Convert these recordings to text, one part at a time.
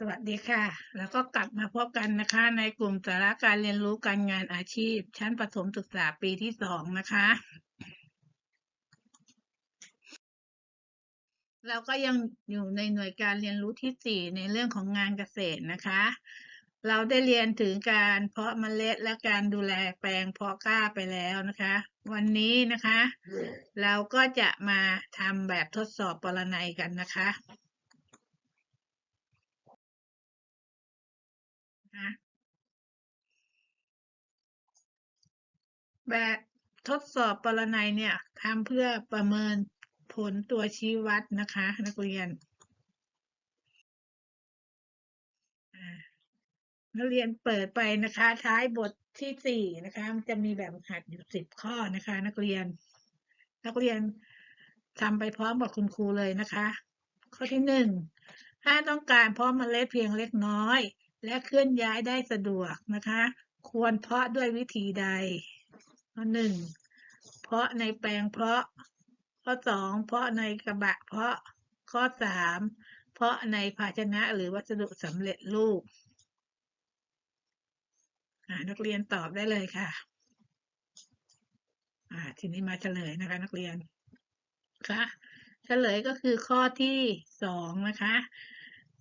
สวัสดีค่ะ แล้วก็กลับมาพบกันนะคะ ในกลุ่มสาระการเรียนรู้การงานอาชีพ ชั้นประถมศึกษาปีที่สองนะคะ เราก็ยังอยู่ในหน่วยการเรียนรู้ที่สี่ในเรื่องของงานเกษตรนะคะ เราได้เรียนถึงการเพาะเมล็ดและการดูแลแปลงเพาะกล้าไปแล้วนะคะ วันนี้นะคะ เราก็จะมาทำแบบทดสอบปรนัยกันนะคะ แบบทดสอบปรนัยเนี่ยทำเพื่อประเมินผลตัวชี้วัดนะคะ นักเรียนนักเรียนเปิดไปนะคะ ท้ายบทที่สี่นะคะมันจะมีแบบหัดอยู่สิบข้อนะคะ นักเรียน นักเรียนทำไปพร้อมกับคุณครูเลยนะคะ ข้อที่หนึ่งถ้าต้องการเพาะเมล็ดเพียงเล็กน้อย และเคลื่อนย้ายได้สะดวกนะคะ ควรเพาะด้วยวิธีใด ข้อหนึ่งเพาะในแปลงเพาะ ข้อสองเพาะในกระบะเพาะ ข้อสามเพาะในภาชนะหรือวัสดุสำเร็จรูปนักเรียนตอบได้เลยค่ะทีนี้มาเฉลยนะคะนักเรียนค่ะเฉลยก็คือข้อที่สองนะคะ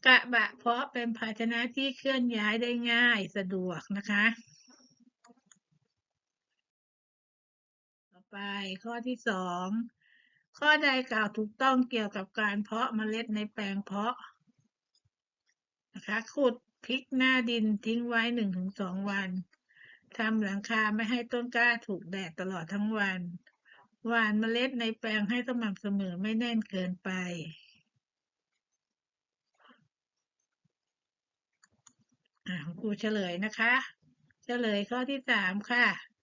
กระบะเพาะเป็นภาชนะที่เคลื่อนย้ายได้ง่ายสะดวกนะคะ ต่อ ไปข้อที่สองข้อใดกล่าวถูกต้องเกี่ยวกับการเพาะเมล็ดในแปลงเพาะนะคะขุดพลิกหน้าดินทิ้งไว้หนึ่งถึงสองวันทำหลังคาไม่ให้ต้นกล้าถูกแดดตลอดทั้งวันหว่านเมล็ดในแปลงให้สม่ำเสมอไม่แน่นเกินไป อ่าครูเฉลยนะคะ เฉลยข้อที่สามค่ะ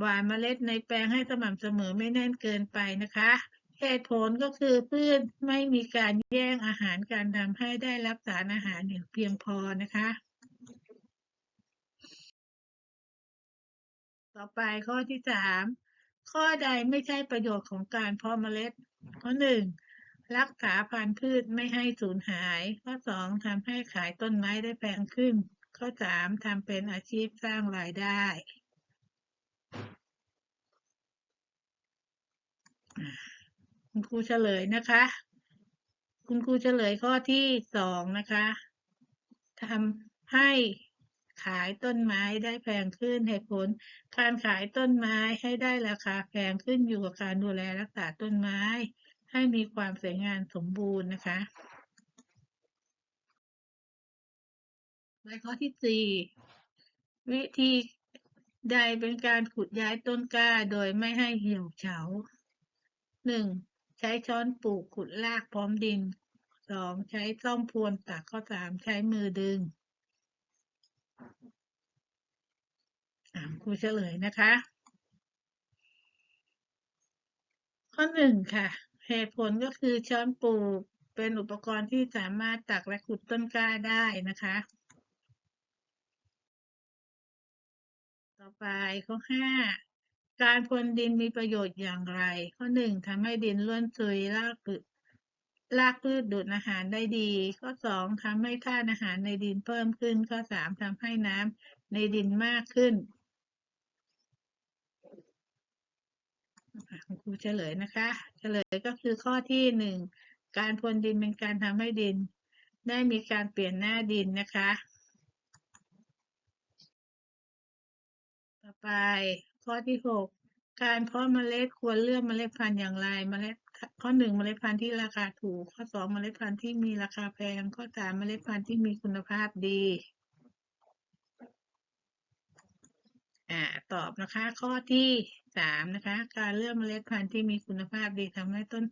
หว่านเมล็ดในแปลงให้สม่ำเสมอไม่แน่นเกินไปนะคะเหตุผลก็คือพืชไม่มีการแย่งอาหารการทำให้ได้รับสารอาหารอย่างเพียงพอนะคะ ต่อไปข้อที่สามข้อใดไม่ใช่ประโยชน์ของการเพาะเมล็ด ข้อหนึ่งรักษาพันธุ์พืชไม่ให้สูญหาย ข้อสองทำให้ขายต้นไม้ได้แพงขึ้น ข้อสามทำเป็นอาชีพสร้างรายได้ คุณครูเฉลยนะคะ คุณครูเฉลยข้อที่สองนะคะทำให้ขายต้นไม้ได้แพงขึ้นเหตุผล การขายต้นไม้ให้ได้ราคาแพงขึ้นอยู่กับการดูแลรักษาต้นไม้ ให้มีความสวยงามสมบูรณ์นะคะและข้อที่สี่วิธีใดเป็นการขุดย้ายต้นกล้าโดยไม่ให้เหี่ยวเฉา หนึ่งใช้ช้อนปลูกขุดรากพร้อมดินสองใช้ซ่อมพรวนตักข้อสามใช้มือดึงอ่าครูเฉลยนะคะ ข้อหนึ่งค่ะเหตุผลก็คือช้อนปลูกเป็นอุปกรณ์ที่สามารถตักและขุดต้นกล้าได้นะคะ ต่อไปข้อห้า การพรวนดินมีประโยชน์อย่างไร ข้อหนึ่งทำให้ดินร่วนซุยรากพืชรากพืชดูดอาหารได้ดี ข้อสองทำให้ธาตุอาหารในดินเพิ่มขึ้น ข้อสามทำให้น้ำในดินมากขึ้นอะคุณครูเฉลยนะคะ เฉลยก็คือข้อที่หนึ่งการพรวนดินเป็นการทำให้ดิน ได้มีการเปลี่ยนหน้าดินนะคะ ต่อไป ข้อที่หกการเพาะเมล็ดควรเลือกเมล็ดพันธุ์อย่างไร เมล็ดข้อหนึ่งเมล็ดพันธุ์ที่ราคาถูก ข้อสองเมล็ดพันธุ์ที่มีราคาแพง ข้อสามเมล็ดพันธุ์ที่มีคุณภาพดี อ่า ตอบนะคะ ข้อที่สามนะคะ การเลือกเมล็ดพันธุ์ที่มีคุณภาพดีทำให้ต้น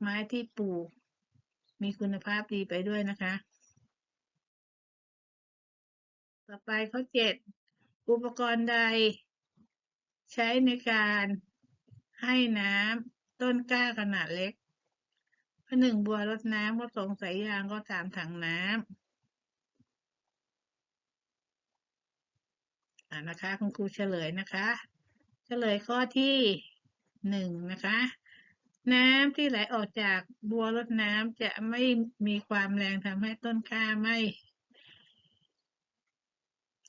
ไม้ที่ปลูก มีคุณภาพดีไปด้วยนะคะ ต่อไปข้อเจ็ดอุปกรณ์ใด ใช้ในการให้น้ำต้นกล้าขนาดเล็กข้อหนึ่งบัวรดน้ำข้อสงสายยางข้อสามถังน้ำอ่านะคะ คุณครูเฉลยนะคะ เฉลยข้อที่หนึ่งนะคะ น้ำที่ไหลออกจากบัวรดน้ำจะไม่มีความแรงทำให้ต้นกล้าไม่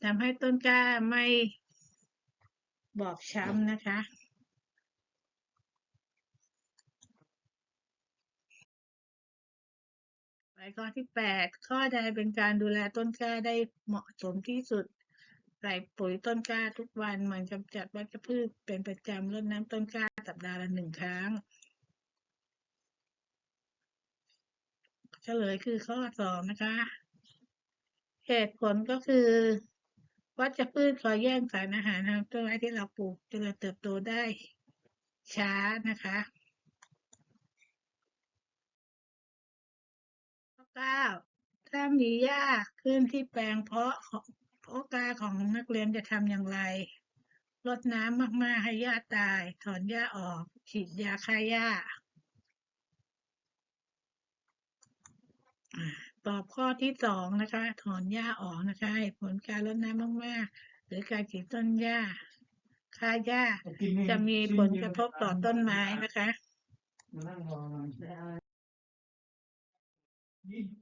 ทำให้ต้นกล้าไม่ บอบช้ำนะคะ ไปข้อที่แปดข้อใดเป็นการดูแลต้นกล้าได้เหมาะสมที่สุด ใส่ปุ๋ยต้นกล้าทุกวันหมันกำจัดวัชพืชเป็นประจำรดน้ำต้นกล้าสัปดาห์ละหนึ่งครั้งเฉลยคือข้อสองนะคะ เหตุผลก็คือ วัชพืชคอยแย่งสารอาหารทางต้นไม้ที่เราปลูกจริญเติบโตได้ช้านะคะข้อเก้าถ้ามีหญ้าขึ้นที่แปลงเพาะของเพาะกาของนักเรียนจะทำอย่างไรรดน้ำมากๆให้หญ้าตาย ถอนหญ้าออก ฉีดยาฆ่าหญ้าอ่า ตอบข้อที่สองนะคะ ถอนหญ้าออกนะคะเหตุผลการรดน้ำมากๆ หรือการฉีดต้นหญ้าฆ่าหญ้าจะมีผลกระทบต่อต้นไม้นะคะ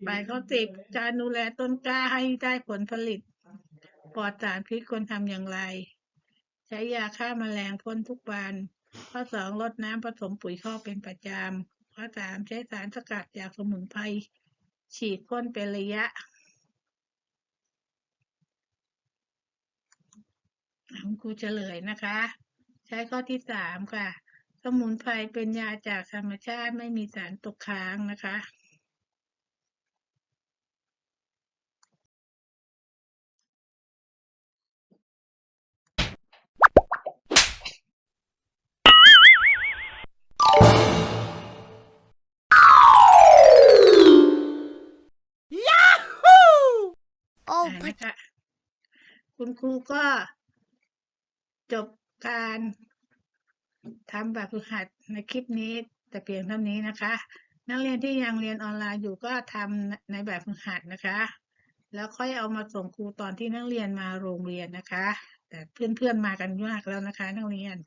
ไปข้อสิบการดูแลต้นกล้าให้ได้ผลผลิต ปลอดสารพิษควรทำอย่างไร ใช้ยาฆ่าแมลงพ่นทุกวัน ข้อสองรดน้ำผสมปุ๋ยคอกเป็นประจำข้อสามใช้สารสกัดจากสมุนไพร ฉีดพ่นเป็นระยะคุณครูเฉลยนะคะ ใช้ข้อที่สามค่ะ สมุนไพรเป็นยาจากธรรมชาติไม่มีสารตกค้างนะคะ คุณครูก็จบการทำแบบฝึกหัดในคลิปนี้แต่เพียงเท่านี้นะคะ นักเรียนที่ยังเรียนออนไลน์อยู่ก็ทำในแบบฝึกหัดนะคะ แล้วค่อยเอามาส่งครูตอนที่นักเรียนมาโรงเรียนนะคะ แต่เพื่อนๆมากันมากแล้วนะคะ นักเรียน